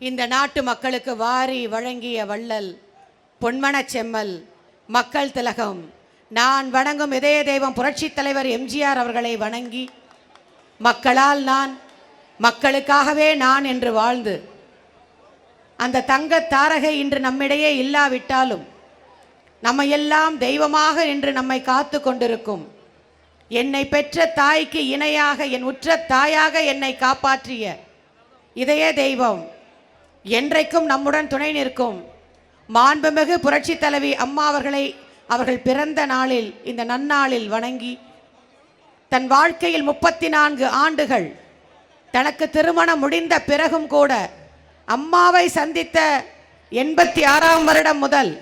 இந்த நாட்டு மக்களுக்கு வாரி வழங்கிய வள்ளல் பொன்மனச் செம்மல் மக்கள் திலகம். நான் வணங்கும் இதய தெய்வம் புரட்சித் தலைவர் எம்ஜிஆர் அவர்களை வணங்கி மக்களால் நான் மக்களுக்காகவே நான் என்று வாழ்ந்து அந்த தங்கத் தாரகை இன்று நம்மிடையே இல்லாவிட்டாலும் நம்மையெல்லாம் தெய்வமாக என்று நம்மை காத்து கொண்டிருக்கும் என்னை பெற்ற தாய்க்கு இணையாக என் உற்ற தாயாக என்னை காப்பாற்றிய இதய தெய்வம் என்றைக்கும் நம்முடன் துணை நிற்கும் மாண்புமிகு புரட்சி தலைவி அம்மா அவர்களை அவர்கள் பிறந்த நாளில் இந்த நன்னாளில் வணங்கி தன் வாழ்க்கையில் முப்பத்தி நான்கு ஆண்டுகள் தனக்கு திருமணம் முடிந்த பிறகும் கூட அம்மாவை சந்தித்த எண்பத்தி ஆறாம் வருடம் முதல்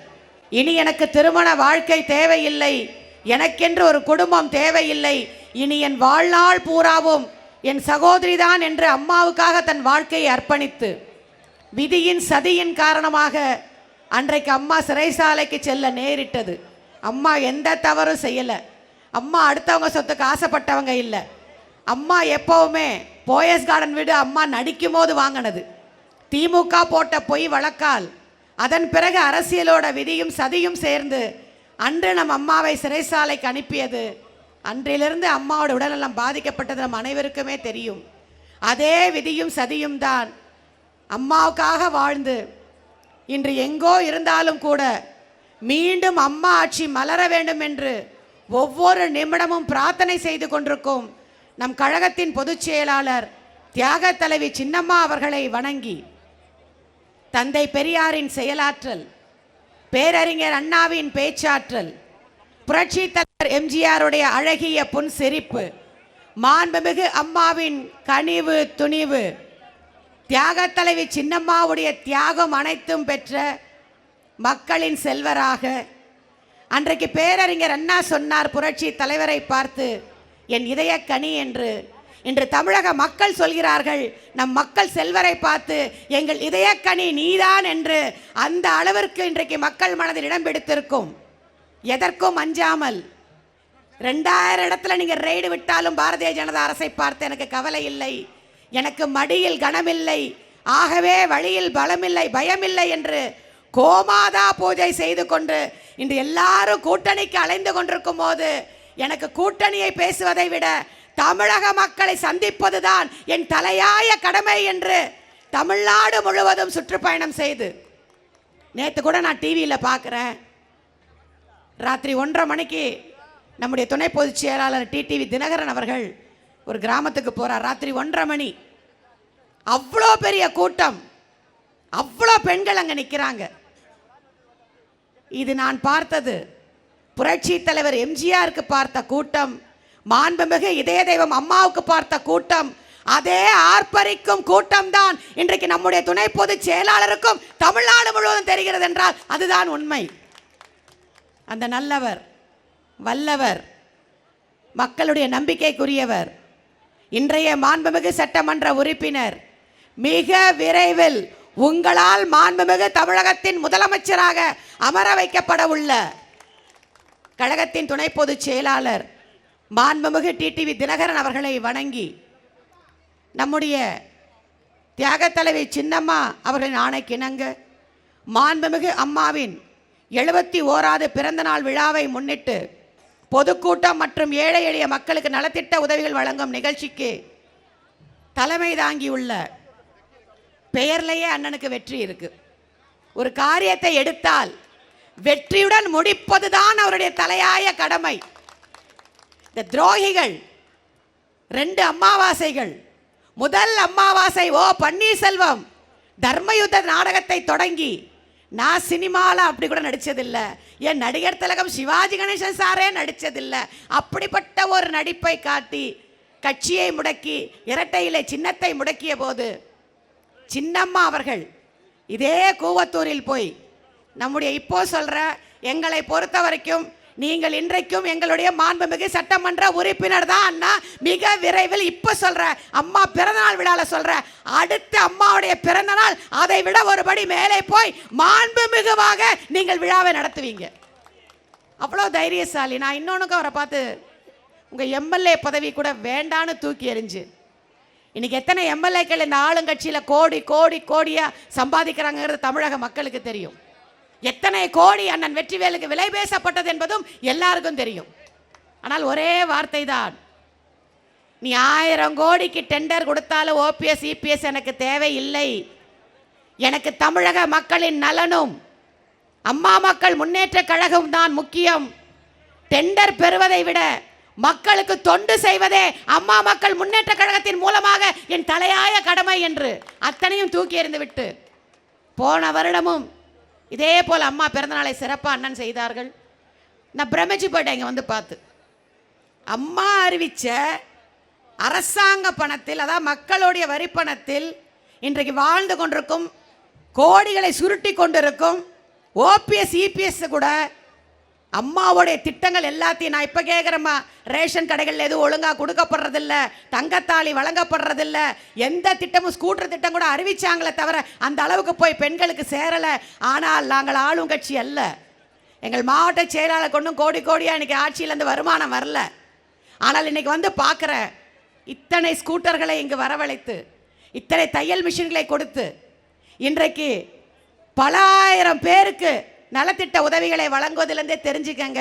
இனி எனக்கு திருமண வாழ்க்கை தேவையில்லை எனக்கென்று ஒரு குடும்பம் தேவையில்லை இனி என் வாழ்நாள் பூராவும் என் சகோதரிதான் என்று அம்மாவுக்காக தன் வாழ்க்கையை அர்ப்பணித்து விதியின் சதியின் காரணமாக அன்றைக்கு அம்மா சிறைசாலைக்கு செல்ல நேரிட்டது. அம்மா எந்த தவறும் செய்யலை. அம்மா அடுத்தவங்க சொத்துக்கு ஆசைப்பட்டவங்க இல்லை. அம்மா எப்போவுமே போயஸ் கார்டன் வீடு அம்மா நடிக்கும் போது வாங்கினது. திமுக போட்ட பொய் வழக்கால் அதன் பிறகு அரசியலோட விதியும் சதியும் சேர்ந்து அன்று நம் அம்மாவை சிறைசாலைக்கு அனுப்பியது. அன்றிலிருந்து அம்மாவோட உடல்நலம் பாதிக்கப்பட்டது நம் அனைவருக்குமே தெரியும். அதே விதியும் சதியும் தான் அம்மாவுக்காக வாழ்ந்து இன்று எங்கோ இருந்தாலும் கூட மீண்டும் அம்மா ஆட்சி மலர வேண்டும் என்று ஒவ்வொரு நிமிடமும் பிரார்த்தனை செய்து கொண்டிருக்கும் நம் கழகத்தின் பொதுச் செயலாளர் தியாக தலைவி சின்னம்மா அவர்களை வணங்கி தந்தை பெரியாரின் செயலாற்றல் பேரறிஞர் அண்ணாவின் பேச்சாற்றல் புரட்சி தலைவர் எம்ஜிஆருடைய அழகிய புன் சிரிப்பு மாண்புமிகு அம்மாவின் கனிவு துணிவு தியாகத் தலைவி சின்னம்மாவுடைய தியாகம் அனைத்தும் பெற்ற மக்களின் செல்வராக. அன்றைக்கு பேரறிஞர் அண்ணா சொன்னார் புரட்சி தலைவரை பார்த்து என் இதய கனி என்று. இன்று தமிழக மக்கள் சொல்கிறார்கள் நம் மக்கள் செல்வரை பார்த்து எங்கள் இதயக்கனி நீதான் என்று. அந்த அளவிற்கு இன்றைக்கு மக்கள் மனதில் இடம் பிடித்திருக்கும். எதற்கும் அஞ்சாமல். ரெண்டாயிரம் இடத்துல நீங்கள் ரெய்டு விட்டாலும் பாரதிய ஜனதா அரசை பார்த்து எனக்கு கவலை இல்லை. எனக்கு மடியில் கனமில்லை. ஆகவே வழியில் பலமில்லை பயமில்லை என்று கோமாதா பூஜை செய்து கொண்டு இன்று எல்லாரும் கூட்டணிக்கு அலைந்து கொண்டிருக்கும் போது எனக்கு கூட்டணியை பேசுவதை விட தமிழக மக்களை சந்திப்பதுதான் என் தலையாய கடமை என்று தமிழ்நாடு முழுவதும் சுற்றுப்பயணம் செய்து. நேற்று கூட நான் டிவியில் பார்க்குறேன். ராத்திரி ஒன்றரை மணிக்கு நம்முடைய துணை பொதுச் செயலாளர் டிடிவி தினகரன் அவர்கள் ஒரு கிராமத்துக்கு போகிறார் ராத்திரி ஒன்றரை மணி. அவ்வளோ பெரிய கூட்டம். அவ்வளோ பெண்கள் அங்கே நிற்கிறாங்க இது நான் பார்த்தது. புரட்சி தலைவர் எம்ஜிஆருக்கு பார்த்த கூட்டம். மாண்புமிகு இதய தெய்வம் அம்மாவுக்கு பார்த்த கூட்டம். அதே ஆர்ப்பரிக்கும் கூட்டம் தான் இன்றைக்கு நம்முடைய துணை பொதுச் செயலாளருக்கும் தமிழ்நாடு முழுவதும் தெரிகிறது என்றால் அதுதான் உண்மை. அந்த நல்லவர் வல்லவர் மக்களுடைய நம்பிக்கைக்குரியவர் இன்றைய மாண்புமிகு சட்டமன்ற உறுப்பினர் மிக விரைவில் உங்களால் மாண்புமிகு தமிழகத்தின் முதலமைச்சராக அமர வைக்கப்பட உள்ள கழகத்தின் துணை பொதுச் செயலாளர் மாண்புமிகு டிடிவி தினகரன் அவர்களை வணங்கி நம்முடைய தியாகத் தலைவி சின்னம்மா அவர்களின் ஆணைக்கிணங்க மாண்புமிகு அம்மாவின் எழுபத்தி ஓராவது பிறந்தநாள் விழாவை முன்னிட்டு பொதுக்கூட்டம் மற்றும் ஏழை எளிய மக்களுக்கு நலத்திட்ட உதவிகள் வழங்கும் நிகழ்ச்சிக்கு தலைமை தாங்கியுள்ள பெயர்லேயே அண்ணனுக்கு வெற்றி இருக்கு. ஒரு காரியத்தை எடுத்தால் வெற்றியுடன் முடிப்பதுதான் அவருடைய தலையாய கடமை. இந்த துரோகிகள் ரெண்டு அமாவாசைகள் முதல் அமாவாசை ஓ பன்னீர்செல்வம் தர்மயுத்த நாடகத்தை தொடங்கி நான் சினிமாவில் அப்படி கூட நடித்ததில்லை என் நடிகர் திலகம் சிவாஜி கணேசன் சாரே நடித்ததில்லை அப்படிப்பட்ட ஒரு நடிப்பை காட்டி கட்சியை முடக்கி இரட்டையிலே சின்னத்தை முடக்கிய போது சின்னம்மா அவர்கள் இதே கூவத்தூரில் போய் நம்முடைய இப்போ சொல்கிற எங்களை பொறுத்த வரைக்கும் நீங்கள் இன்றைக்கும் எங்களுடைய மாண்புமிகு சட்டமன்ற உறுப்பினர் தான் அண்ணா. மிக விரைவில் இப்போ சொல்ற அம்மா பிறந்தநாள் விழால சொல்ற அடுத்த அம்மாவுடைய பிறந்தநாள் அதை விட ஒருபடி மேலே போய் மாண்புமிகுவாக நீங்கள் விழாவை நடத்துவீங்க. அவ்வளோ தைரியசாலி. நான் இன்னொன்றுக்கு அவரை பார்த்து உங்கள் எம்எல்ஏ பதவி கூட வேண்டான்னு தூக்கி எறிஞ்சு. இன்றைக்கி எத்தனை எம்எல்ஏக்கள் இந்த ஆளுங்கட்சியில் கோடி கோடி கோடியாக சம்பாதிக்கிறாங்கிறது தமிழக மக்களுக்கு தெரியும். எத்தனை கோடி அண்ணன் வெற்றிவேலுக்கு விலை பேசப்பட்டது என்பதும் எல்லாருக்கும் தெரியும். ஆனால் ஒரே வார்த்தை தான் நீ ஆயிரம் கோடிக்கு டெண்டர் கொடுத்தாலும் ஓபிஎஸ் இபிஎஸ் எனக்கு தேவையில்லை. எனக்கு தமிழக மக்களின் நலனும் அம்மா மக்கள் முன்னேற்ற கழகம் தான் முக்கியம். டெண்டர் பெறுவதை விட மக்களுக்கு தொண்டு செய்வதே அம்மா மக்கள் முன்னேற்ற கழகத்தின் மூலமாக என் தலையாய கடமை என்று அத்தனையும் தூக்கி எறிந்து விட்டு. போன வருடமும் இதே போல் அம்மா பிறந்தநாளை சிறப்பாக அண்ணன் செய்தார்கள். நான் பிரமிச்சு போயிட்டேன் இங்கே வந்து பார்த்து. அம்மா அறிவித்த அரசாங்க பணத்தில் அதாவது மக்களுடைய வரி பணத்தில் இன்றைக்கு வாழ்ந்து கொண்டிருக்கும் கோடிகளை சுருட்டி கொண்டிருக்கும் ஓபிஎஸ் இபிஎஸ் கூட அம்மாவுடைய திட்டங்கள் எல்லாத்தையும் நான் இப்போ கேட்குறேம்மா ரேஷன் கடைகள் எதுவும் ஒழுங்காக கொடுக்கப்படுறதில்ல தங்கத்தாளி வழங்கப்படுறதில்ல எந்த திட்டமும் ஸ்கூட்டர் திட்டம் கூட அறிவிச்சாங்களே தவிர அந்த அளவுக்கு போய் பெண்களுக்கு சேரலை. ஆனால் நாங்கள் ஆளும் கட்சி அல்ல. எங்கள் மாவட்ட செயலாளர் கொண்டும் கோடி கோடியாக இன்றைக்கி ஆட்சியிலேருந்து வருமானம் வரல. ஆனால் இன்னைக்கு வந்து பார்க்குற இத்தனை ஸ்கூட்டர்களை இங்கு வரவழைத்து இத்தனை தையல் மிஷின்களை கொடுத்து இன்றைக்கு பல ஆயிரம் பேருக்கு நலத்திட்ட உதவிகளை வழங்குவதிலிருந்தே தெரிஞ்சுக்கங்க.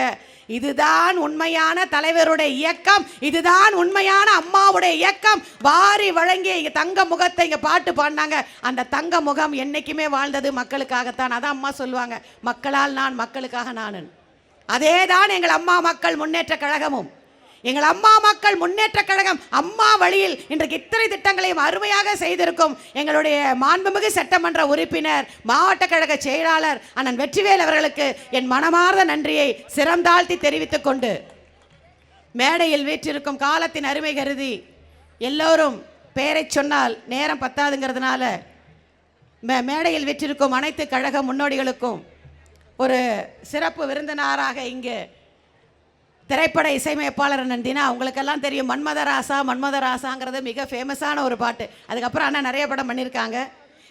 இதுதான் உண்மையான தலைவருடைய இயக்கம். இதுதான் உண்மையான அம்மாவுடைய இயக்கம். வாரி வழங்கிய இங்கே தங்க முகத்தை இங்கே பாட்டு பாடினாங்க. அந்த தங்க முகம் என்னைக்குமே வாழ்ந்தது மக்களுக்காகத்தான். அதான் அம்மா சொல்லுவாங்க. மக்களால் நான் மக்களுக்காக நான். அதே தான் எங்கள் அம்மா மக்கள் முன்னேற்ற கழகமும். எங்கள் அம்மா மக்கள் முன்னேற்ற கழகம் அம்மா வழியில் இன்றைக்கு இத்தனை திட்டங்களையும் அருமையாக செய்திருக்கும். எங்களுடைய மாண்புமிகு சட்டமன்ற உறுப்பினர் மாவட்ட கழக செயலாளர் அண்ணன் வெற்றிவேல் அவர்களுக்கு என் மனமார்ந்த நன்றியை சிரம் தாழ்த்தி தெரிவித்துக் கொண்டு மேடையில் வீற்றிருக்கும் காலத்தின் அருமை கருதி எல்லோரும் பெயரை சொன்னால் நேரம் பத்தாதுங்கிறதுனால மே மேடையில் வெற்றிருக்கும் அனைத்து கழக முன்னோடிகளுக்கும் ஒரு சிறப்பு விருந்தினராக இங்கு திரைப்பட இசையமைப்பாளர் நந்தினா அவங்களுக்கெல்லாம் தெரியும் மன்மத தெரியும் மன்மதராசா மன்மதராசாங்கிறது மிக ஃபேமஸான ஒரு பாட்டு. அதுக்கப்புறம் ஆனால் நிறைய படம் பண்ணியிருக்காங்க.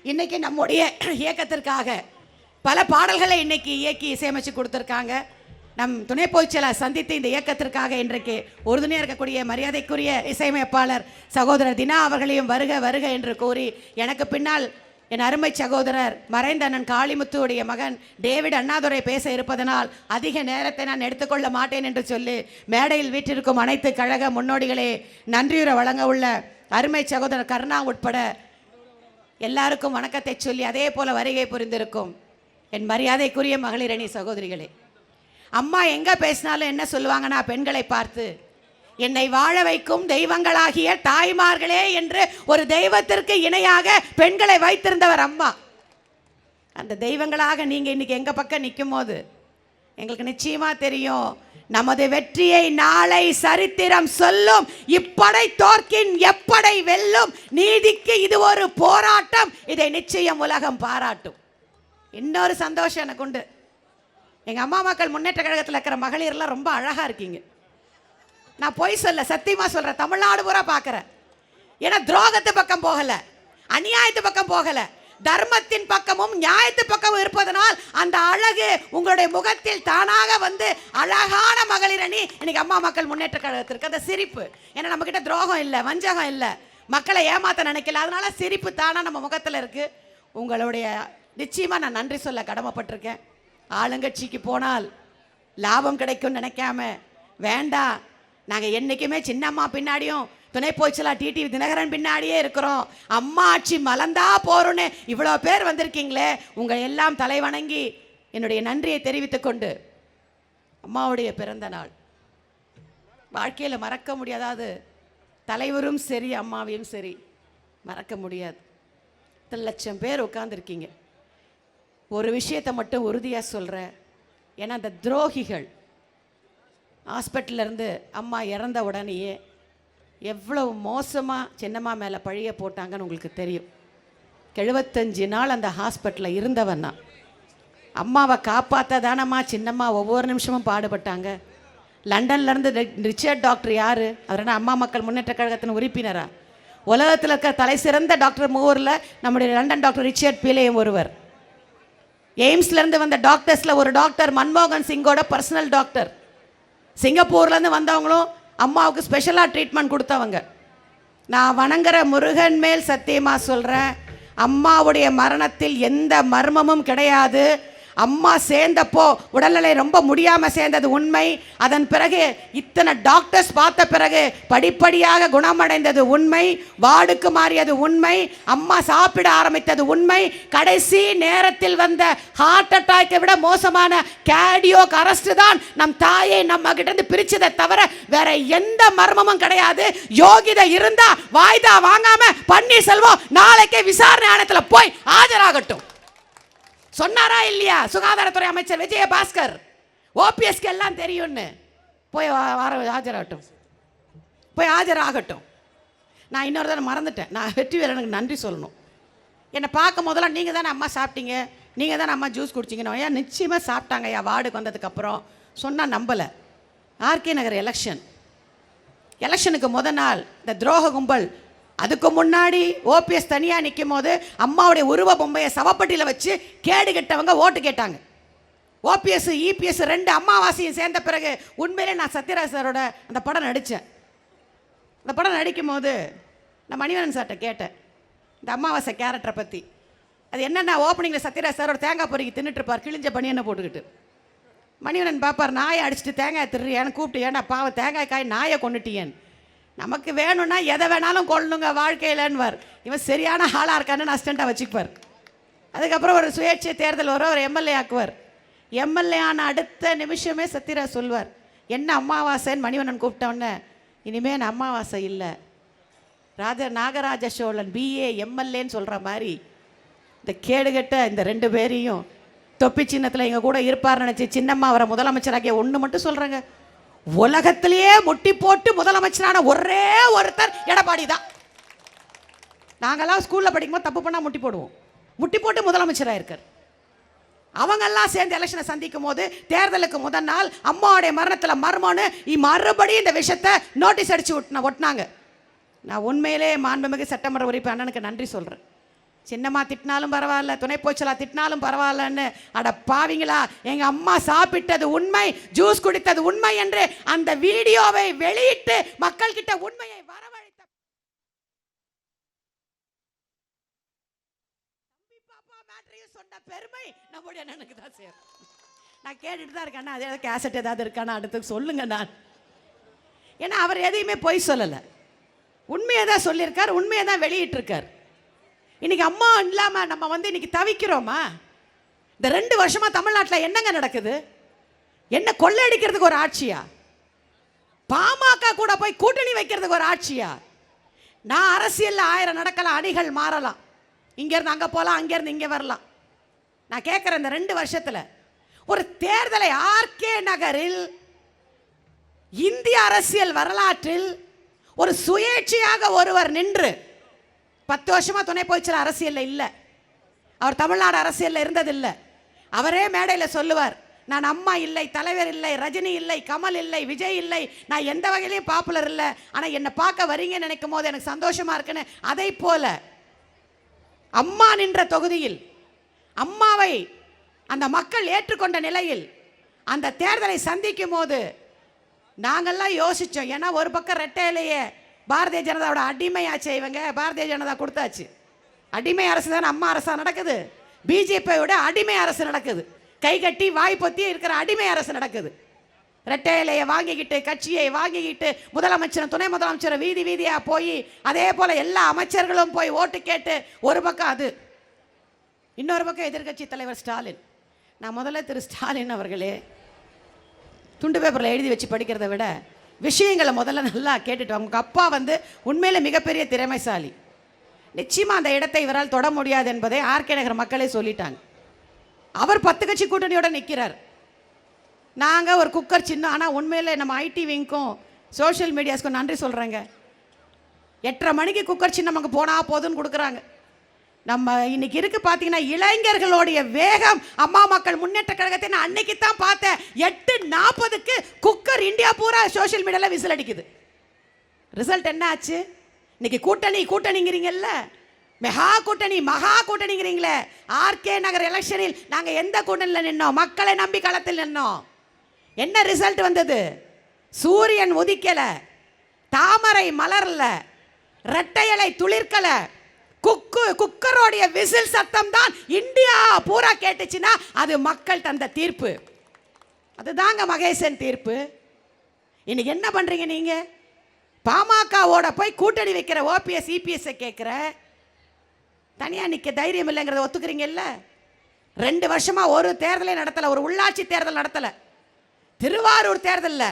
இன்றைக்கி நம்முடைய இயக்கத்திற்காக பல பாடல்களை இன்றைக்கி இயக்கி இசையமைச்சு கொடுத்துருக்காங்க. நம் துணை போய்ச்சலை சந்தித்து இந்த இயக்கத்திற்காக இன்றைக்கு உறுதுணையாக இருக்கக்கூடிய மரியாதைக்குரிய இசையமைப்பாளர் சகோதரர் தினா அவர்களையும் வருக வருக என்று கூறி எனக்கு பின்னால் என் அருமை சகோதரர் மறைந்த அண்ணன் காளிமுத்துவுடைய மகன் டேவிட் அண்ணாதுரை பேச இருப்பதனால் அதிக நேரத்தை நான் எடுத்துக்கொள்ள மாட்டேன் என்று சொல்லி மேடையில் வீற்றிருக்கும் அனைத்து கழக முன்னோடிகளே நன்றியுரை வழங்க உள்ள அருமை சகோதரர் கருணா உட்பட எல்லாருக்கும் வணக்கத்தை சொல்லி அதே போல வருகை புரிந்திருக்கும் என் மரியாதைக்குரிய மகளிரணி சகோதரிகளே. அம்மா எங்கே பேசினாலும் என்ன சொல்லுவாங்கன்னா பெண்களை பார்த்து என்னை வாழ வைக்கும் தெய்வங்களாகிய தாய்மார்களே என்று ஒரு தெய்வத்திற்கு இணையாக பெண்களை வைத்திருந்தவர் அம்மா. அந்த தெய்வங்களாக நீங்கள் இன்னைக்கு எங்கள் பக்கம் நிற்கும் போது எங்களுக்கு நிச்சயமாக தெரியும் நமது வெற்றியை நாளை சரித்திரம் சொல்லும் இப்படை தோற்கின் எப்படை வெல்லும் நீதிக்கு இது ஒரு போராட்டம் இதை நிச்சயம் உலகம் பாராட்டும். இன்னொரு சந்தோஷம் எனக்கு உண்டு. எங்கள் அம்மா மக்கள் முன்னேற்ற கழகத்தில் இருக்கிற மகளிர்லாம் ரொம்ப அழகாக இருக்கீங்க. நான் பொய் சொல்ல சத்தியமாக சொல்கிறேன் தமிழ்நாடு பூரா பார்க்குறேன். ஏன்னா துரோகத்து பக்கம் போகலை அநியாயத்து பக்கம் போகலை. தர்மத்தின் பக்கமும் நியாயத்து பக்கமும் இருப்பதனால் அந்த அழகு உங்களுடைய முகத்தில் தானாக வந்து அழகான மகளிரணி இன்னைக்கு அம்மா மக்கள் முன்னேற்ற கழகத்திற்கு. அந்த சிரிப்பு. ஏன்னா நம்மக்கிட்ட துரோகம் இல்லை வஞ்சகம் இல்லை. மக்களை ஏமாத்த நினைக்கல. அதனால சிரிப்பு தானாக நம்ம முகத்தில் இருக்குது உங்களுடைய நிச்சயமாக நான் நன்றி சொல்ல கடமைப்பட்டிருக்கேன். ஆளுங்கட்சிக்கு போனால் லாபம் கிடைக்கும்னு நினைக்காம வேண்டாம். நாங்கள் என்றைக்குமே சின்னம்மா பின்னாடியும் துணை போச்சலா டிடிவி தினகரன் பின்னாடியே இருக்கிறோம். அம்மா ஆட்சி மலர்ந்தா போறோன்னு இவ்வளோ பேர் வந்திருக்கீங்களே. உங்கள் எல்லாம் தலை வணங்கி என்னுடைய நன்றியை தெரிவித்துக்கொண்டு அம்மாவுடைய பிறந்த நாள். வாழ்க்கையில் மறக்க முடியாதாது. தலைவரும் சரி அம்மாவையும் சரி. மறக்க முடியாது. இத்தனை லட்சம் பேர் உட்காந்துருக்கீங்க ஒரு விஷயத்தை மட்டும் உறுதியாக சொல்கிறேன் ஏன்னா அந்த துரோகிகள் ஹாஸ்பிட்டல்லேருந்து அம்மா இறந்த உடனேயே எவ்வளவு மோசமாக சின்னம்மா மேலே பழிய போட்டாங்கன்னு உங்களுக்கு தெரியும். எழுபத்தஞ்சு நாள் அந்த ஹாஸ்பிட்டலில் இருந்தவன் தான் அம்மாவை காப்பாற்ற தானம்மா சின்னம்மா ஒவ்வொரு நிமிஷமும் பாடுபட்டாங்க. லண்டன்லேருந்து ரிச்சர்ட் டாக்டர் யார்? அவர் அம்மா மக்கள் முன்னேற்ற கழகத்தின் உறுப்பினரா? உலகத்தில் இருக்க தலை சிறந்த டாக்டர் மூவரில் நம்முடைய லண்டன் டாக்டர் ரிச்சர்ட் பீலேயும் ஒருவர். எய்ம்ஸ்லேருந்து வந்த டாக்டர்ஸில் ஒரு டாக்டர் மன்மோகன் சிங்கோட பர்சனல் டாக்டர். சிங்கப்பூர்லேருந்து வந்தவங்களும் அம்மாவுக்கு ஸ்பெஷலாக ட்ரீட்மெண்ட் கொடுத்தவங்க. நான் வணங்குற முருகன் மேல் சத்தியமா சொல்கிறேன் அம்மாவுடைய மரணத்தில் எந்த மர்மமும் கிடையாது. அம்மா சேர்ந்தப்போ உடல்நிலை ரொம்ப முடியாமல் சேர்ந்தது உண்மை. அதன் பிறகு இத்தனை டாக்டர்ஸ் பார்த்த பிறகு படிப்படியாக குணமடைந்தது உண்மை. வார்டுக்கு மாறியது உண்மை. அம்மா சாப்பிட ஆரம்பித்தது உண்மை. கடைசி நேரத்தில் வந்த ஹார்ட் அட்டாக்கை விட மோசமான கேடியோ அரஸ்ட் தான் நம் தாயை நம்ம கிட்டேருந்து பிரிச்சதை தவிர வேற எந்த மர்மமும் கிடையாது. யோகிதை இருந்தா வாய்தா வாங்காம பன்னீர்செல்வம் நாளைக்கே விசாரணை ஆணையத்தில் போய் ஆஜராகட்டும். சொன்னாரா இல்லையா? சுகாதாரத்துறை அமைச்சர் விஜயபாஸ்கர். ஓபிஎஸ்க்கு எல்லாம் தெரியும்னு. போய் வா- வார ஆஜராகட்டும். போய் ஆஜராகட்டும். நான் இன்னொரு தடவை மறந்துட்டேன். நான் வெற்றி வீரனுக்கு நன்றி சொல்லணும். என்னை பார்க்கும் போதெல்லாம் நீங்கள் தானே அம்மா சாப்பிட்டீங்க? நீங்கள் தானே அம்மா ஜூஸ் குடிச்சிங்கன்னு. ஐயா நிச்சயமாக சாப்பிட்டாங்க ஐயா வார்டுக்கு வந்ததுக்கப்புறம். சொன்னால் நம்பலை. RK Nagar election. எலெக்ஷனுக்கு முத நாள் இந்த துரோக கும்பல் அதுக்கு முன்னாடி ஓபிஎஸ் தனியாக நிற்கும் போது அம்மாவுடைய உருவ பொம்மையை சவப்பட்டியில் வச்சு கேடு கெட்டவங்க ஓட்டு கேட்டாங்க. ஓபிஎஸ் இபிஎஸ் ரெண்டு அம்மாவாசையும் சேர்ந்த பிறகு உண்மையிலே நான் சத்யராஜ் சாரோட அந்த படம் நடித்தேன் அந்த படம் நடிக்கும் போது நான் மணிவரன் சார்கிட்ட கேட்டேன். இந்த அமாவாசை கேரக்டரை பற்றி அது என்னென்ன ஓப்பனிங்கில் சத்யராஜ் சார் ஒரு தேங்காய் பொறுக்கி தின்னுட்டு இருப்பார் கிழிஞ்ச பனியனை போட்டுக்கிட்டு. மணிவனன் பார்ப்பார் நாயை அடிச்சுட்டு தேங்காய் திருறியான்னு கூப்பிட்டு ஏன்னா பாவம் தேங்காய் காய் நாயை கொண்டுட்டியேன்னு நமக்கு வேணும்னா எதை வேணாலும் கொள்ளணுங்க வாழ்க்கையிலன்னுவார். இவன் சரியான ஆளாக இருக்கான்னு அசிஸ்டண்ட்டாக வச்சுக்குவார். அதுக்கப்புறம் ஒரு சுயேட்சை தேர்தல் வரும் ஒரு எம்எல்ஏ ஆக்குவார். எம்எல்ஏ ஆன அடுத்த நிமிஷமே சத்யராஜ் சொல்வார் என்ன அமாவாசைன்னு மணிவண்ணன் கூப்பிட்டோன்னே இனிமேல் நான் அமாவாசை இல்லை. ராஜ நாகராஜ சோழன் பிஏ எம்எல்ஏன்னு சொல்கிற மாதிரி இந்த கேடுகட்ட இந்த ரெண்டு பேரையும் தொப்பி சின்னத்தில் எங்கள் கூட இருப்பார் நினச்சி சின்னம்மா அவரை முதலமைச்சராகிய ஒன்று மட்டும் சொல்கிறேங்க உலகத்திலேயே முட்டி போட்டு முதலமைச்சரான ஒரே ஒருத்தர் எடப்பாடி தான். நாங்கெல்லாம் ஸ்கூலில் படிக்கும்போது தப்பு பண்ணால் முட்டி போடுவோம். முட்டி போட்டு முதலமைச்சராக இருக்கார். அவங்கெல்லாம் சேர்ந்து எலெக்ஷனை சந்திக்கும் போது தேர்தலுக்கு முதல் நாள் அம்மாவுடைய மரணத்தில் மர்மம்னு மறுபடியும் இந்த விஷயத்தை நோட்டீஸ் அடிச்சு ஒட்டின ஒட்டினாங்க. நான் உண்மையிலே மாண்புமிகு சட்டமன்ற உறுப்பினர் அண்ணனுக்கு நன்றி சொல்கிறேன் சின்னம்மா திட்டினாலும் பரவாயில்ல துணை போச்சலா திட்டினாலும் பரவாயில்லன்னு. அட பாவிங்களா எங்கள் அம்மா சாப்பிட்டது உண்மை ஜூஸ் குடித்தது உண்மை என்று அந்த வீடியோவை வெளியிட்டு மக்கள்கிட்ட உண்மையை வரவழைத்த தம்பி பாப்பா மேட்ரையும் சொன்ன பெருமை நம்முடைய அண்ணனுக்கு தான் சேரும். நான் கேட்டுட்டு தான் இருக்கேன் அண்ணா, அது ஏதாவது கேசட் ஏதாவது இருக்கானா அடுத்து சொல்லுங்க நான். ஏன்னா அவர் எதையுமே பொய் சொல்லலை. உண்மையை தான் சொல்லியிருக்கார் உண்மையை தான் வெளியிட்டிருக்கார். இன்னைக்கு அம்மா இல்லாமல் நம்ம வந்து இன்னைக்கு தவிக்கிறோமா? இந்த ரெண்டு வருஷமா தமிழ்நாட்டில் என்னங்க நடக்குது? என்ன கொள்ளையடிக்கிறதுக்கு ஒரு ஆட்சியா? பாமக கூட போய் கூட்டணி வைக்கிறதுக்கு ஒரு ஆட்சியா? நான் அரசியலில் ஆயிரம் நடக்கலாம் அணிகள் மாறலாம். இங்கேருந்து அங்கே போகலாம் அங்கேருந்து இங்கே வரலாம். நான் கேட்குறேன் இந்த ரெண்டு வருஷத்தில். ஒரு தேர்தலை ஆர்கே நகரில் இந்திய அரசியல் வரலாற்றில் ஒரு சுயேட்சையாக ஒருவர் நின்று பத்து வருஷமா துணை போய்ச்சல் அரசியல்ல இல்லை. அவர் தமிழ்நாடு அரசியல்ல இருந்ததில்லை. அவரே மேடையில் சொல்லுவார் நான் அம்மா இல்லை தலைவர் இல்லை ரஜினி இல்லை கமல் இல்லை விஜய் இல்லை நான் எந்த வகையிலையும் பாப்புலர் இல்லை. ஆனால் என்னை பார்க்க வரீங்கன்னு நினைக்கும் போது எனக்கு சந்தோஷமா இருக்குன்னு அதை போல அம்மா நின்ற தொகுதியில் அம்மாவை அந்த மக்கள் ஏற்றுக்கொண்ட நிலையில் அந்த தேர்தலை சந்திக்கும் போது நாங்கெல்லாம் யோசித்தோம் ஏன்னா ஒரு பக்கம் ரெட்டையிலேயே பாரதிய ஜனதாவோட அடிமையாச்சு இவங்க. பாரதிய ஜனதா கொடுத்தாச்சு. அடிமை அரசு தானே அம்மா அரசா நடக்குது. பிஜேபியோட அடிமை அரசு நடக்குது. கை கட்டி வாய் பொத்தி இருக்கிற அடிமை அரசு நடக்குது. ரெட்டையிலையை வாங்கிக்கிட்டு கட்சியை வாங்கிக்கிட்டு முதலமைச்சர் துணை முதலமைச்சர் வீதி வீதியாக போய் அதே போல் எல்லா அமைச்சர்களும் போய் ஓட்டு கேட்டு ஒரு பக்கம் அது. இன்னொரு பக்கம் எதிர்க்கட்சி தலைவர் ஸ்டாலின். நான் முதல்ல திரு ஸ்டாலின் அவர்களே துண்டு பேப்பரில் எழுதி வச்சு படிக்கிறதை விட விஷயங்களை முதல்ல நல்லா கேட்டுட்டு அவங்க அப்பா வந்து உண்மையில மிகப்பெரிய திறமைசாலி. நிச்சயமாக அந்த இடத்தை இவரால் தொட முடியாது என்பதை ஆர்கே நகர் மக்களே சொல்லிட்டாங்க. அவர் பத்து கட்சி கூட்டணியோட நிற்கிறார் நாங்கள் ஒரு குக்கர் சின்ன ஆனால் உண்மையில் நம்ம ஐடி விங்க்கும் சோஷியல் மீடியாஸ்க்கும் நன்றி சொல்கிறேங்க எட்டரை மணிக்கு குக்கர் சின்னம் அங்கே போனால் போதும்னு கொடுக்குறாங்க. நம்ம இன்னைக்கு இருக்கு பார்த்தீங்கன்னா இளைஞர்களுடைய வேகம். அம்மா மக்கள் முன்னேற்ற கழகத்தை நான் அன்னைக்கு தான் பார்த்தேன். எட்டு நாற்பதுக்கு குக்கர் இந்தியா பூரா சோஷியல் மீடியாவில் விசில் அடிக்குது. ரிசல்ட் என்ன ஆச்சு? இன்னைக்கு கூட்டணி கூட்டணிங்கிறீங்கல்ல? மெகா கூட்டணி மகா கூட்டணிங்கிறீங்களே. ஆர்கே நகர் எலெக்ஷனில் நாங்கள் எந்த கூட்டணியில் நின்னோம்? மக்களை நம்பி களத்தில் நின்னோம். என்ன ரிசல்ட் வந்தது? சூரியன் உதிக்கலை. தாமரை மலர்ல. ரெட்டையலை துளிர்க்கலை. குக்கு குக்கரோடைய விசில் சத்தம் தான் இந்தியா பூரா கேட்டுச்சுன்னா அது மக்கள் தந்த தீர்ப்பு. அதுதாங்க மகேசன் தீர்ப்பு. இன்னைக்கு என்ன பண்றீங்க நீங்க? பாமகவோட போய் கூட்டணி வைக்கிற ஓபிஎஸ் இபிஎஸ் கேட்குற தனியாக நிற்க தைரியம் இல்லைங்கிறத ஒத்துக்கிறீங்கல்ல? ரெண்டு வருஷமாக ஒரு தேர்தலே நடத்தலை ஒரு உள்ளாட்சி தேர்தல் நடத்தலை. திருவாரூர் தேர்தலில்.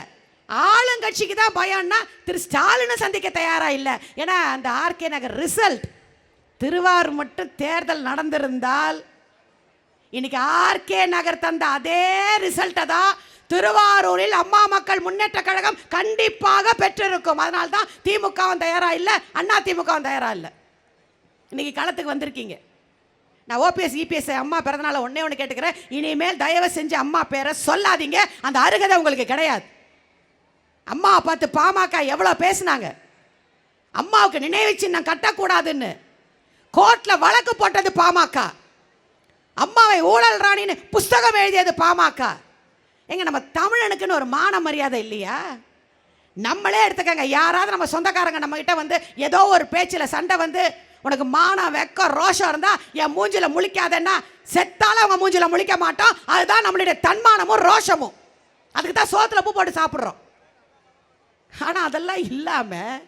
ஆளுங்கட்சிக்கு தான் பயம்னா திரு ஸ்டாலினை சந்திக்க தயாராக இல்லை. ஏன்னா அந்த ஆர்கே நகர் ரிசல்ட் திருவாரூர் மட்டும் தேர்தல் நடந்திருந்தால் இன்னைக்கு ஆர்கே நகர் தந்த அதே ரிசல்ட்டை தான் திருவாரூரில் அம்மா மக்கள் முன்னேற்ற கழகம் கண்டிப்பாக பெற்றிருக்கும். அதனால தான் திமுகவும் தயாராக இல்லை அண்ணா திமுகவும் தயாராக இல்லை. இன்னைக்கு களத்துக்கு வந்திருக்கீங்க. நான் ஓபிஎஸ் இபிஎஸ் அம்மா பிறந்தனால ஒன்றே ஒன்று கேட்டுக்கிறேன். இனிமேல் தயவு செஞ்சு அம்மா பேரை சொல்லாதீங்க. அந்த அருகதை உங்களுக்கு கிடையாது. அம்மாவை பார்த்து பாமக எவ்வளோ பேசுனாங்க? அம்மாவுக்கு நினைவு சின்னம் கட்டக்கூடாதுன்னு. கோர்ட்டில் வழக்கு போட்டது பாமக. அம்மாவை ஊழல் ராணின்னு புஸ்தகம் எழுதியது பாமக. எங்க நம்ம தமிழனுக்குன்னு ஒரு மான மரியாதை இல்லையா? நம்மளே எடுத்துக்கங்க. யாராவது நம்ம சொந்தக்காரங்க நம்ம கிட்ட வந்து ஏதோ ஒரு பேச்சில் சண்டை வந்து உனக்கு மானம் வெக்கம் ரோஷம் இருந்தால் என் மூஞ்சில் முழிக்காதன்னா செத்தாலும் அவங்க மூஞ்சில் முழிக்க மாட்டோம் அதுதான் நம்மளுடைய தன்மானமும் ரோஷமும். அதுக்கு தான் சோத்துல பூ போட்டு சாப்பிட்றோம். ஆனால் அதெல்லாம் இல்லாமல்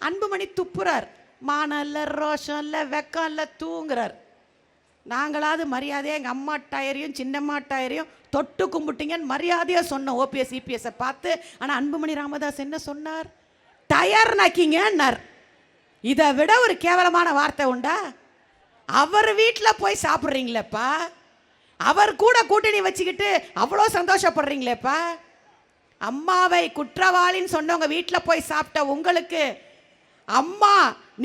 அன்புமணி துப்புறார். மானம் இல்லை ரோஷம் இல்லை வெக்கம் இல்லை தூங்குறார். நாங்களாவது மரியாதையாக எங்கள் அம்மா டயரையும் சின்னம்மா டயரையும் தொட்டு கும்பிட்டீங்கன்னு மரியாதையாக சொன்னோம். ஓபிஎஸ் இபிஎஸ்ஸை பார்த்து ஆனால் அன்புமணி ராமதாஸ் என்ன சொன்னார்? டயர் நக்கிங்கன்னார். இதை விட ஒரு கேவலமான வார்த்தை உண்டா? அவர் வீட்டில் போய் சாப்பிட்றீங்களேப்பா? அவர் கூட கூட்டணி வச்சுக்கிட்டு அவ்வளோ சந்தோஷப்படுறீங்களேப்பா? அம்மாவை குற்றவாளின்னு சொன்னவங்க வீட்டில் போய் சாப்பிட்ட உங்களுக்கு அம்மா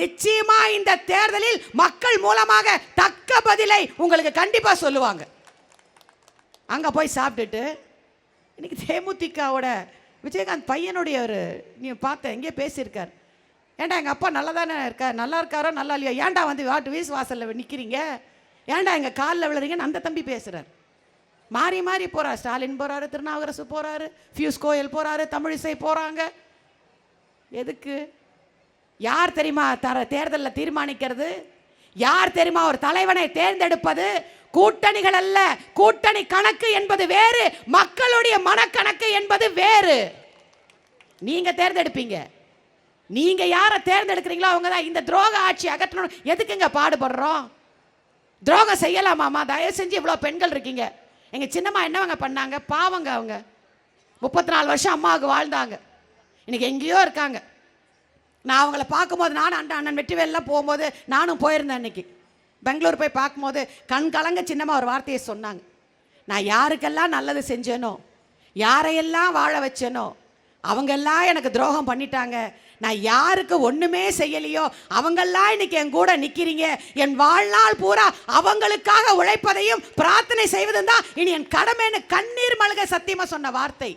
நிச்சயமா இந்த தேர்தலில் மக்கள் மூலமாக தக்க பதிலை உங்களுக்கு கண்டிப்பாக சொல்லுவாங்க. அங்கே போய் சாப்பிட்டுட்டு இன்னைக்கு தேமுதிகாவோட விஜயகாந்த் பையனுடைய ஒரு நீ பார்த்த எங்கேயே பேசியிருக்கார்? ஏன்டா எங்கள் அப்பா நல்லா தானே இருக்கார்? நல்லா இருக்காரோ நல்லா இல்லையோ? ஏன்டா வந்து வாட்டு வீஸ் வாசலில் நிற்கிறீங்க ஏன்டா எங்கள் காலில் விழுறீங்கன்னு அந்த தம்பி பேசுகிறார் மாறி மாறி போகிறார் ஸ்டாலின் போகிறாரு திருநாவுக்கரசு போகிறாரு ஃபியூஸ் கோயல் போகிறாரு தமிழிசை போகிறாங்க எதுக்கு? யார் தெரியுமா தர தேர்தலில் தீர்மானிக்கிறது? யார் தெரியுமா ஒரு தலைவனை தேர்ந்தெடுப்பது? கூட்டணிகள் அல்ல கூட்டணி கணக்கு என்பது வேறு மக்களுடைய மனக்கணக்கு என்பது வேறு. நீங்க தேர்ந்தெடுப்பீங்க. நீங்க யாரை தேர்ந்தெடுக்கிறீங்களோ அவங்க தான் இந்த துரோக ஆட்சி அகற்றணும். எதுக்குங்க பாடுபடுறோம்? துரோகம் செய்யலாமாமா தயவு செஞ்சு இவ்வளோ பெண்கள் இருக்கீங்க. எங்கள் சின்னம்மா என்னவங்க பண்ணாங்க? பாவங்க அவங்க. முப்பத்தி நாலு வருஷம் அம்மாவுக்கு வாழ்ந்தாங்க. இன்னைக்கு எங்கேயோ இருக்காங்க. நான் அவங்கள பார்க்கும்போது நானும் அண்ணன் அண்ணன் வெற்றிவேலாம் போகும்போது நானும் போயிருந்தேன் அன்னைக்கு. பெங்களூர் போய் பார்க்கும்போது கண் கலங்க சின்னமாக ஒரு வார்த்தையை சொன்னாங்க. நான் யாருக்கெல்லாம் நல்லது செஞ்சேனோ யாரையெல்லாம் வாழ வச்சேனோ அவங்கெல்லாம் எனக்கு துரோகம் பண்ணிட்டாங்க. நான் யாருக்கு ஒன்றுமே செய்யலையோ அவங்கெல்லாம் இன்னைக்கு என் கூட நிற்கிறீங்க என் வாழ்நாள் பூரா அவங்களுக்காக உழைப்பதையும் பிரார்த்தனை செய்வதும் தான் இனி என் கடமைன்னு கண்ணீர் மல்க சத்தியமாக சொன்ன வார்த்தை.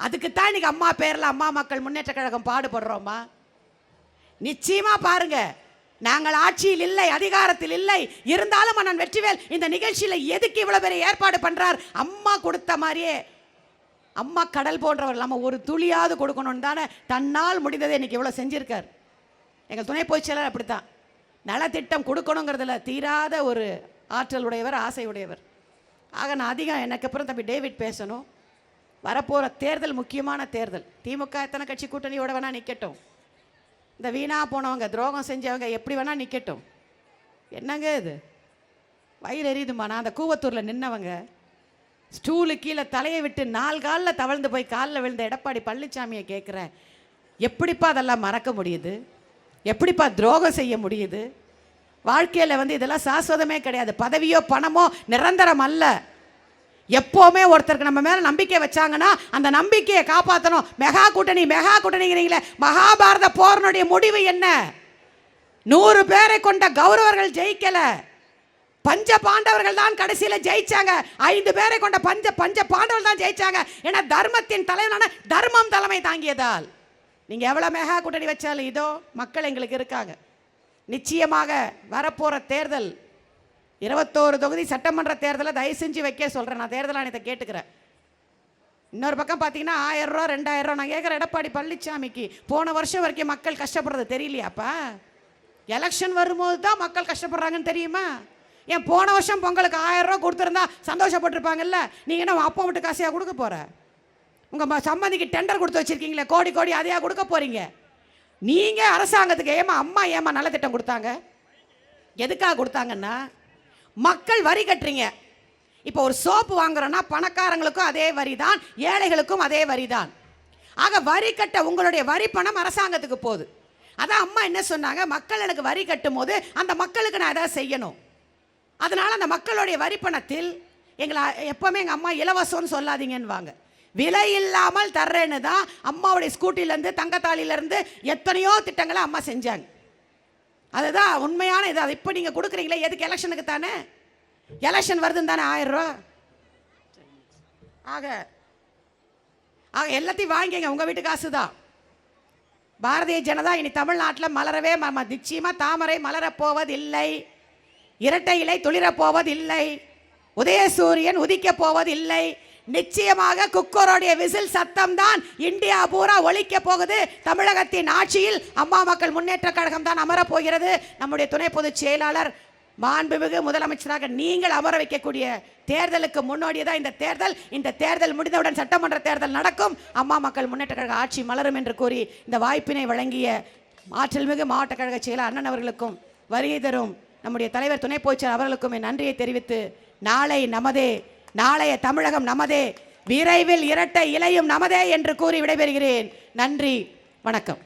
அதுக்கு தான் இன்னைக்கு அம்மா பேரில் அம்மா மக்கள் முன்னேற்ற கழகம் பாடுபடுறோமா? நிச்சயமா பாருங்க. நாங்கள் ஆட்சியில் இல்லை அதிகாரத்தில் இல்லை. இருந்தாலும் அண்ணன் வெற்றிவேல் இந்த நிகழ்ச்சியில் எதுக்கு இவ்வளோ பெரிய ஏற்பாடு பண்ணுறார் அம்மா கொடுத்த மாதிரியே. அம்மா கடல் போன்றவர் நம்ம ஒரு துளியாவது கொடுக்கணும்னு தானே தன்னால் முடிந்ததை இன்றைக்கி இவ்வளோ செஞ்சுருக்கார். எங்கள் துணை பொதுச் செயலர் அப்படித்தான். நலத்திட்டம் கொடுக்கணுங்கிறதுல தீராத ஒரு ஆற்றல் உடையவர் ஆசை உடையவர். ஆக நான் அதிகம் எனக்கு அப்புறம் தம்பி டேவிட் பேசணும். வரப்போகிற தேர்தல் முக்கியமான தேர்தல். திமுக எத்தனை கட்சி கூட்டணியோட வேணால் நிற்கட்டும் இந்த வீணாக போனவங்க துரோகம் செஞ்சவங்க எப்படி வேணால் நிற்கட்டும் என்னங்க இது? வயிறு எரியுதுமா நான் அந்த கூவத்தூரில் நின்னவங்க. ஸ்டூலு கீழே தலையை விட்டு நாலு காலில் தவழ்ந்து போய் காலில் விழுந்த எடப்பாடி பழனிசாமியை கேட்குறேன் எப்படிப்பா அதெல்லாம் மறக்க முடியுது? எப்படிப்பா துரோகம் செய்ய முடியுது? வாழ்க்கையில் வந்து இதெல்லாம் சாஸ்வதமே கிடையாது. பதவியோ பணமோ நிரந்தரம் அல்ல. எப்போவுமே ஒருத்தருக்கு நம்ம மேலே நம்பிக்கை வச்சாங்கன்னா அந்த நம்பிக்கையை காப்பாற்றணும் மெகா கூட்டணி மெகா கூட்டணிங்கிறீங்களே மகாபாரத போரனுடைய முடிவு என்ன? நூறு பேரை கொண்ட கௌரவர்கள் ஜெயிக்கலை. பஞ்ச பாண்டவர்கள் தான் கடைசியில் ஜெயிச்சாங்க. ஐந்து பேரை கொண்ட பஞ்ச பஞ்ச பாண்டவர்கள் தான் ஜெயிச்சாங்க. ஏன்னா தர்மத்தின் தலைவனான தர்மம் தலைமை தாங்கியதால். நீங்கள் எவ்வளோ மெகா கூட்டணி வச்சாலும் இதோ மக்கள் எங்களுக்கு இருக்காங்க. நிச்சயமாக வரப்போகிற தேர்தல் இருபத்தோரு தொகுதி சட்டமன்ற தேர்தலை தயவு செஞ்சு வைக்க சொல்கிறேன் நான் தேர்தல் ஆணையத்தை கேட்டுக்கிறேன். இன்னொரு பக்கம் பார்த்தீங்கன்னா ஆயிரம் ரூபா ரெண்டாயிரம் நான் கேட்குற எடப்பாடி பழனிசாமிக்கு போன வருஷம் வரைக்கும் மக்கள் கஷ்டப்படுறது தெரியலையாப்பா? எலெக்ஷன் வரும்போது தான் மக்கள் கஷ்டப்படுறாங்கன்னு தெரியுமா? ஏன் போன வருஷம் பொங்கலுக்கு ஆயிரம் ரூபா கொடுத்துருந்தா சந்தோஷப்பட்டிருப்பாங்கல்ல? நீங்கள் என்ன அப்பா விட்டு காசையாக கொடுக்க போகிற உங்கள் சம்மந்திக்கு டெண்டர் கொடுத்து வச்சுருக்கீங்களே கோடி கோடி அதையாக கொடுக்க போகிறீங்க நீங்கள் அரசாங்கத்துக்கு ஏமா அம்மா ஏமா நல்ல திட்டம் கொடுத்தாங்க? எதுக்காக கொடுத்தாங்கன்னா மக்கள் வரி கட்டுறீங்க. இப்போ ஒரு சோப்பு வாங்குறோன்னா பணக்காரங்களுக்கும் அதே வரி தான் ஏழைகளுக்கும் அதே வரி தான் ஆக வரி கட்ட உங்களுடைய வரி பணம் அரசாங்கத்துக்கு போகுது. அதான் அம்மா என்ன சொன்னாங்க? மக்கள் எனக்கு வரி கட்டும் போது அந்த மக்களுக்கு நான் எதாவது செய்யணும். அதனால் அந்த மக்களுடைய வரி பணத்தில் எங்களை எப்போவுமே எங்கள் அம்மா இலவசம்னு சொல்லாதீங்கன்னுவாங்க. விலை இல்லாமல் தர்றேன்னு தான் அம்மாவுடைய ஸ்கூட்டிலேருந்து தங்கத்தாளிலேருந்து எத்தனையோ திட்டங்களை அம்மா செஞ்சாங்க. அதுதான் உண்மையான இது. அது இப்போ நீங்கள் கொடுக்குறீங்களே எதுக்கு எலெக்ஷனுக்கு தானே? எலெக்ஷன் வருதுன்னு தானே ஆயிரம் ரூபா? ஆக ஆக எல்லாத்தையும் வாங்கிங்க உங்கள் வீட்டு காசு தான் பாரதிய ஜனதா இனி தமிழ்நாட்டில் மலரவே ம- நிச்சயமாக தாமரை மலரப் போவதில்லை இரட்டை இலை துளிரப்போவதில்லை. உதய உதயசூரியன் உதிக்கப் போவதில்லை. நிச்சயமாக குக்கருடைய விசில் சத்தம் தான் இந்தியா பூரா ஒழிக்க போகுது. தமிழகத்தின் ஆட்சியில் அம்மா மக்கள் முன்னேற்ற கழகம் தான் அமரப் போகிறது. நம்முடைய துணை பொதுச் செயலாளர் மாண்புமிகு முதலமைச்சராக நீங்கள் அமர வைக்கக்கூடிய தேர்தலுக்கு முன்னோடியதான் இந்த தேர்தல். இந்த தேர்தல் முடிந்தவுடன் சட்டமன்ற தேர்தல் நடக்கும். அம்மா மக்கள் முன்னேற்ற கழக ஆட்சி மலரும் என்று கூறி இந்த வாய்ப்பினை வழங்கிய ஆற்றல்மிகு மாவட்ட கழக செயலர் அண்ணன் அவர்களுக்கும் வருகை தரும் நம்முடைய தலைவர் துணை போச்சர் அவர்களுக்கும் என் நன்றியை தெரிவித்து நாளை நமதே நாளைய தமிழகம் நமதே. விரைவில் இரட்டை இலையும் நமதே என்று கூறி விடைபெறுகிறேன். நன்றி. வணக்கம்.